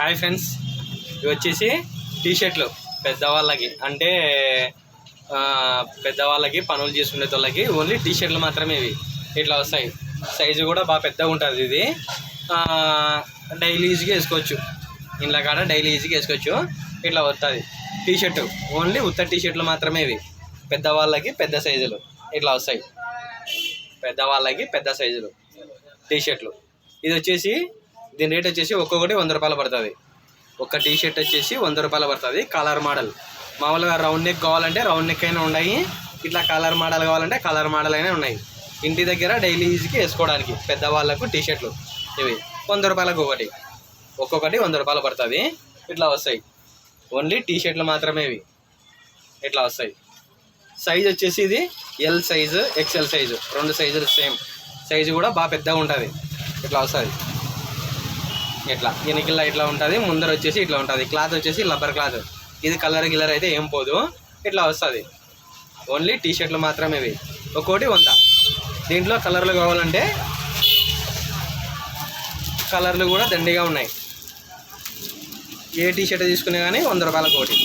Hi friends. ఇవి వచ్చేసి టీషర్ట్లు పెద్దవాళ్ళకి. అంటే పెద్దవాళ్ళకి పనులు చేసుకునే వాళ్ళకి ఓన్లీ టీ షర్ట్లు మాత్రమే ఇవి. ఇట్లా వస్తాయి. సైజు కూడా బాగా పెద్దగా ఉంటుంది ఇది. డైలీ ఈజీగా వేసుకోవచ్చు. ఇంట్లో కాడ డైలీ ఈజీగా వేసుకోవచ్చు. ఇట్లా వస్తుంది టీషర్టు. ఓన్లీ ఉత్త టీషర్ట్లు మాత్రమే ఇవి. పెద్దవాళ్ళకి పెద్ద సైజులు. ఇట్లా వస్తాయి. పెద్దవాళ్ళకి పెద్ద సైజులు. టీ షర్ట్లు ఇది వచ్చేసి దీని రేట్ వచ్చేసి ఒక్కొక్కటి వంద రూపాయలు పడుతుంది. ఒక టీ షర్ట్ వచ్చేసి వంద రూపాయలు పడుతుంది. కలర్ మోడల్ మామూలుగా రౌండ్ నెక్ కావాలంటే రౌండ్ నెక్ అయినా ఉన్నాయి. ఇట్లా కలర్ మోడల్ కావాలంటే కలర్ మోడల్ అయినా ఉన్నాయి. ఇంటి దగ్గర డైలీ యూజ్కి వేసుకోవడానికి పెద్దవాళ్ళకు టీ షర్ట్లు ఇవి వంద రూపాయలకు ఒకటి. ఒక్కొక్కటి వంద రూపాయలు పడుతుంది. ఇట్లా వస్తాయి. ఓన్లీ టీ షర్ట్లు మాత్రమే ఇవి. ఇట్లా వస్తాయి. సైజ్ వచ్చేసి ఇది ఎల్ సైజు ఎక్స్ఎల్ సైజు రెండు సైజులు సేమ్ సైజు కూడా బాగా పెద్దగా ఉంటుంది. ఇట్లా వస్తుంది ఇట్లా. ఎనికిల్లా ఇట్లా ఉంటుంది ముందర వచ్చేసి ఇట్లా ఉంటుంది. క్లాత్ వచ్చేసి రబ్బర్ క్లాత్. ఇది కలర్ గిల్లర్ అయితే ఏం పోదు ఇట్లా వస్తుంది. ఓన్లీ టీ షర్ట్లు మాత్రమే ఇవి. ఒక్కోటి వంద. దీంట్లో కలర్లు కావాలంటే కలర్లు కూడా దండిగా ఉన్నాయి. ఏ టీ షర్ట్ తీసుకునే కానీ వంద రూపాయలకు ఒకటి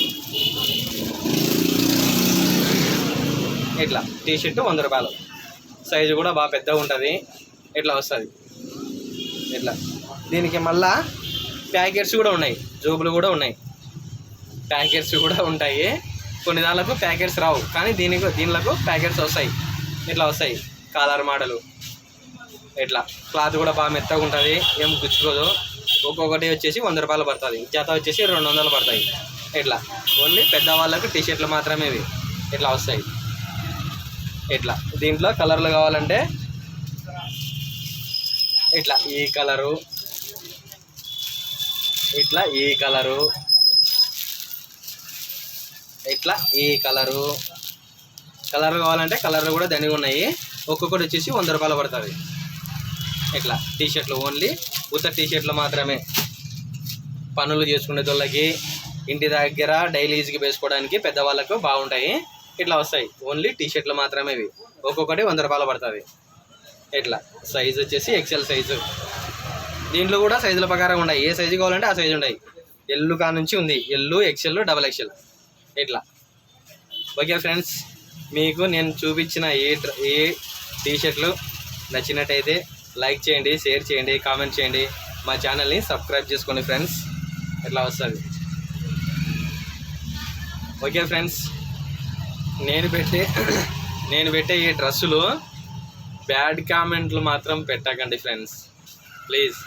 ఇట్లా టీ షర్ట్ వంద రూపాయలు. సైజు కూడా బాగా పెద్దగా ఉంటుంది. ఇట్లా వస్తుంది. ఇట్లా. దీనికి మళ్ళా ప్యాకెట్స్ కూడా ఉన్నాయి. జోబులు కూడా ఉన్నాయి. ప్యాకెట్స్ కూడా ఉంటాయి. కొన్ని దానిలకు ప్యాకెట్స్ రావు. కానీ దీనికి దీనిలకు ప్యాకెట్స్ వస్తాయి. ఇట్లా వస్తాయి? Caller model. ఇట్లా క్లాత్ కూడా బాగా మెత్తగా ఉంటుంది. ఏం గుచ్చుకోదు. ఒక్కొక్కటి వచ్చేసి వంద రూపాయలు పడుతుంది. జత వచ్చేసి రెండు వందలు పడతాయి. ఇట్లా ఓన్లీ పెద్దవాళ్ళకు టీ షర్ట్లు మాత్రమే ఇవి. ఇట్లా వస్తాయి? ఇట్లా దీంట్లో కలర్లు కావాలంటే ఇట్లా ఈ కలరు ఇట్లా ఈ కలరు. ఇట్లా ఈ కలరు. కలర్ కావాలంటే కలర్లు కూడా దండిగా ఉన్నాయి. ఒక్కొక్కటి వచ్చేసి వంద రూపాయలు పడుతుంది. ఇట్లా టీషర్ట్లు ఓన్లీ. ఉత్త టీ షర్ట్లు మాత్రమే. పనులు చేసుకునే వాళ్ళకి ఇంటి దగ్గర డైలీ యూజ్కి వేసుకోవడానికి పెద్దవాళ్ళకు బాగుంటాయి. ఇట్లా వస్తాయి. ఓన్లీ టీ షర్ట్లు మాత్రమే ఇవి. ఒక్కొక్కటి వంద రూపాయలు పడుతుంది. ఇట్లా సైజ్ వచ్చేసి ఎక్సెల్ సైజు. దీంట్లో కూడా సైజుల ప్రకారం ఉన్నాయి. ఏ సైజు కావాలంటే ఆ సైజు ఉన్నాయి. ఎల్లు కా నుంచి ఉంది. ఎల్లు ఎక్సెల్ డబల్ ఎక్సెల్ ఇట్లా. ఓకే ఫ్రెండ్స్ మీకు నేను చూపించిన ఏ డ్ర- ఏ టీషర్ట్లు నచ్చినట్టయితే లైక్ చేయండి షేర్ చేయండి కామెంట్ చేయండి. మా ఛానల్ని సబ్స్క్రైబ్ చేసుకోండి ఫ్రెండ్స్ ఎట్లా వస్తుంది? ఓకే ఫ్రెండ్స్ నేను పెట్టే నేను పెట్టే ఈ డ్రెస్సులు బ్యాడ్ కామెంట్లు మాత్రం పెట్టకండి ఫ్రెండ్స్ ప్లీజ్